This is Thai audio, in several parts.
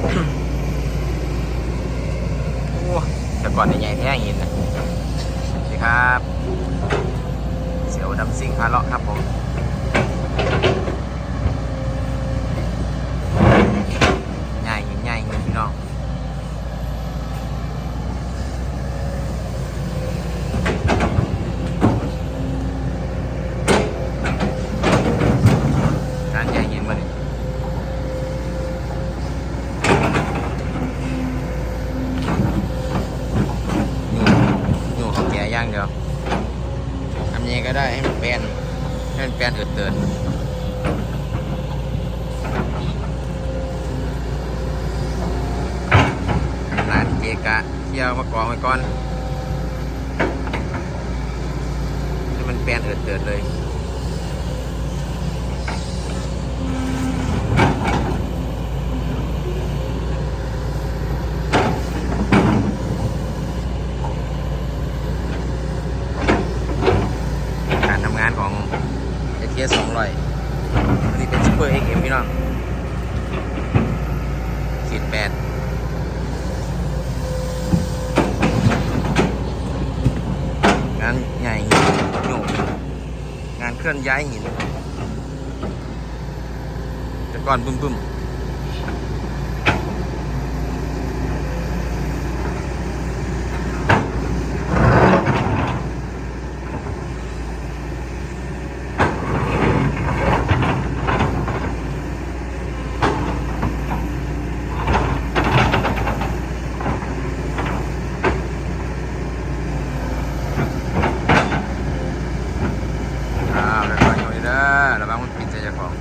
โอ้แต่ก่อนใหญ่แท้หินนะสวัสดีครับ เสียวดำซิ่งคาเลาะครับผม ใหญ่หินใหญ่หินพี่น้อง งานใหญ่หินมาดิอยู่อยู่เขาแก่ย่างเดียวทำยัง ได้ให้มันแปลนให้มันแปลนเอิดเตินร้านเกกะเที่ยวมากองไว้ก่อนให้มันแปลนเอิดเตินเลย การทำงานของเอทีเอสสองร้อยนี่เป็นซูเปอร์เอ็กเอ็มพี่น้องขีดแปดงานใหญ่หินโยกงาน เคลื่อนย้ายหินแต่ก่อนบึ้มๆมอ้าวระวังอยู่นี่เด้อระวังมันปิดใจเจ้าของ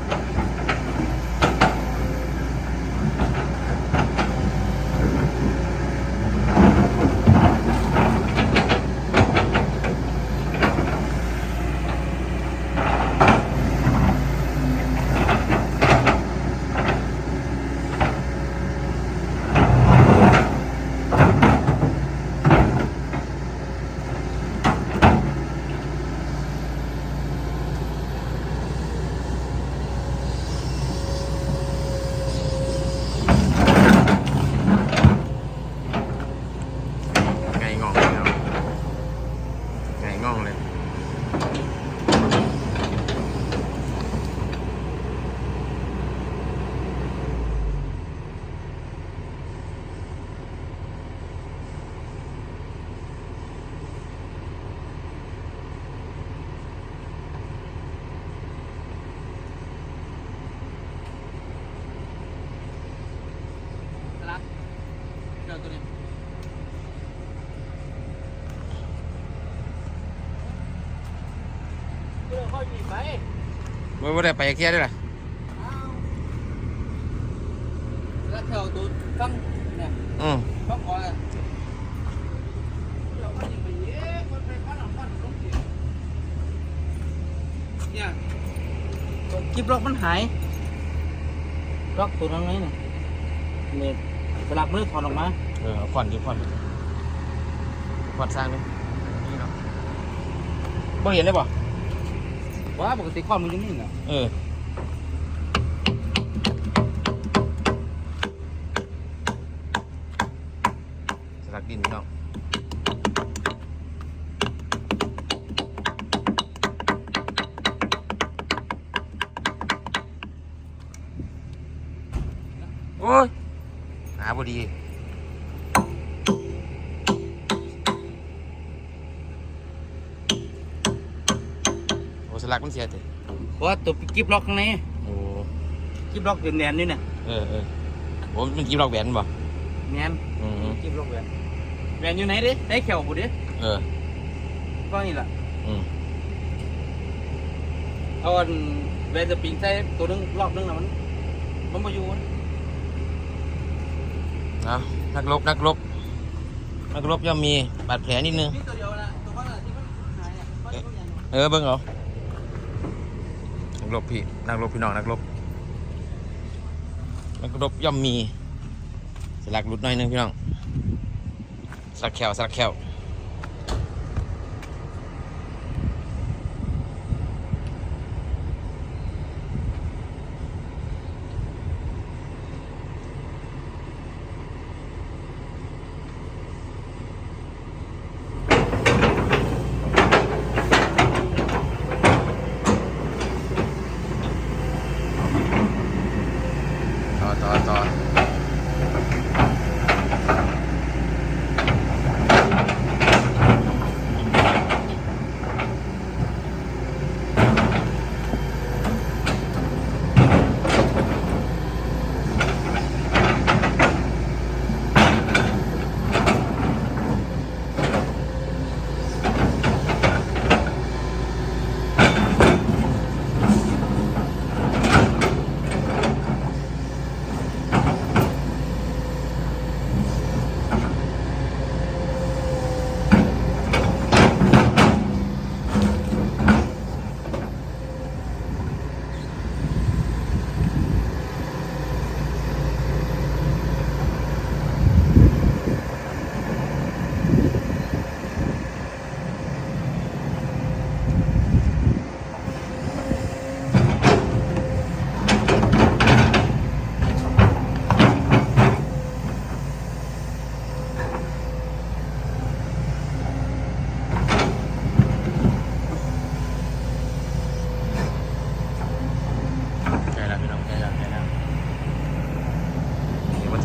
ไงงองเลยเนาะไงงองเลย รับเจอตัวนี้เรื่องเขาหนีไป เมื่อได้ไปเคลียร์ได้ล่ะอ้าวแล้วแถวตัวฟังเนี่ยอืมฟังก่อนเลยเดี๋ยวเขาหนีไปเย้คนไปฟันหลังฟันลงเสียเนี่ยตัวกิ๊บล็อกมันหายล็อกตัวนั้นไงเนี่ยเนี่ยสลักมือถอนออกมา เออขวัญอยู่ขวัญขวัญสร้างเลยนี่เนาะบ่เห็นเลยป่ะ ว่าปกติความมันจะนี่น่ะเออสลักดินพี่น้องโอ้ยหาพอดี ลักมันเสียเถอะเพราะว่าตัวกิ๊บล็อกข้างในโอ้กิ๊บล็อกเป็นแนนนี่เนี่ยเออเออโอ้มันกินดอกแหวนบ่แนนอืมกิ๊บล็อกแหวนแหวนอยู่ไหนดิได้แขวบุดิเออก็นี่แหละอืมเอาอันแหวนสปริงใส่ตัวนึงรอบนึงนะมันมันมาอยู่นะเอานักรบนักรบนักรบย่อมมีบาดแผลนิดนึงนี่ตัวเดียวนะตัวนั้นน่ะที่มันหายอะก็ตัวใหญ่เออเบิ่งเอานัก รบพี่นักรบพี่น้องนักรบนักรบย่อมมีสลักหลุดหน่อยนึงพี่น้องสลักแขวสลักแขว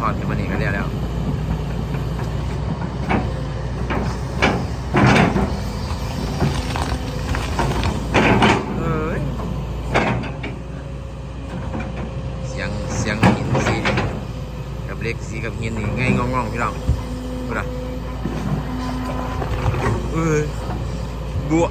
อดขึ้นมานี่ก็เรียกแล้วเสียงเสียงหินสีกับเล็กสีกับหินนี่ไงงองๆพี่น้องพูดอะเอ้ยบัว